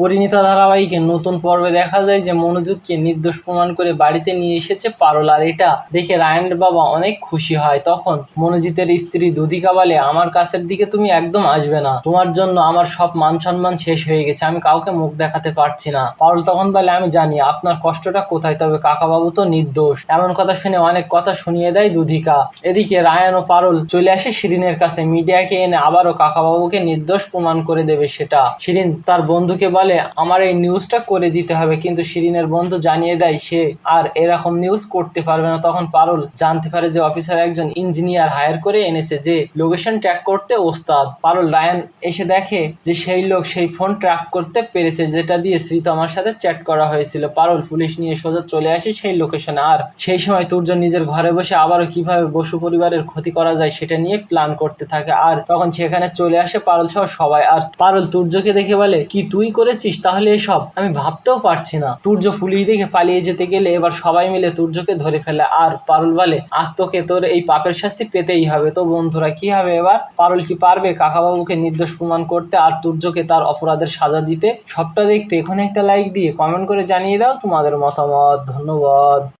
পরিণীতা ধারাবাহিকের নতুন পর্বে দেখা যায় যে মনোজিৎকে নির্দোষ প্রমাণ করে বাড়িতে নিয়ে এসেছে পারুল। আর এটা দেখে রায়নের বাবা অনেক খুশি হয়। তখন মনোজিতের স্ত্রী দুধিকা বলে, আমার কাছের দিকে তুমি একদম আসবে না। তোমার জন্য আমার সব মান সম্মান শেষ হয়ে গেছে। আমি কাউকে মুখ দেখাতে পারছি না। পারল তখন বলে, আমি জানি আপনার কষ্টটা কোথায়, তবে কাকাবাবু তো নির্দোষ। এমন কথা শুনে অনেক কথা শুনিয়ে দেয় দুধিকা এদিকে রায়ন ও পারল চলে আসে শিরিনের কাছে। মিডিয়াকে এনে আবারও কাকাবাবুকে নির্দোষ প্রমাণ করে দেবে সেটা। শিরিন তার বন্ধুকে বলে আমার এই নিউজটা করে দিতে হবে। কিন্তু শিরিনের বন্ধু জানিয়ে দেয়, সে আর এরকম নিউজ করতে পারবে না। তখন পারুল জানতে পারে যে অফিসার একজন ইঞ্জিনিয়ার হায়ার করে এনেছে, যে লোকেশন ট্র্যাক করতে ওস্তাদ। পারুল, রায়ান এসে দেখে যে সেই লোক সেই ফোন ট্র্যাক করতে পেরেছে, যেটা দিয়ে শ্রীতমার সাথে চ্যাট করা হয়েছিল। পারুল, পুলিশ নিয়ে সোজা চলে আসে সেই লোকেশনে আর সেই সময় তুর্য নিজের ঘরে বসে আবারও কীভাবে বসু পরিবারের ক্ষতি করা যায় সেটা নিয়ে প্ল্যান করতে থাকে। আর তখন সেখানে চলে আসে পারুল সহ সবাই। আর পারুল তুর্যকে দেখে বলে, কি তুই করেছিস? তাহলে এসব? আমি ভাবতেও পারছি না। তুর্য পুলিশ দেখে পালিয়ে যেতে গেলে এবার সবাই মিলে তুর্যকে ধরে ফেলে। আর পারুল বলে, আজ তোকে তোর এই পাপের শাস্তি পেতেই হবে। তো বন্ধুরা, কি হবে এবার? পারুল কি পারবে? কাকাবাবুকে নির্দোষ প্রমাণ করতে আর তুর্যকে তার অপরাধের সাজা দিতে? সবটা দেখতে এখন একটা লাইক দিয়ে কমেন্ট করে জানিয়ে দাও তোমাদের মতামত। ধন্যবাদ।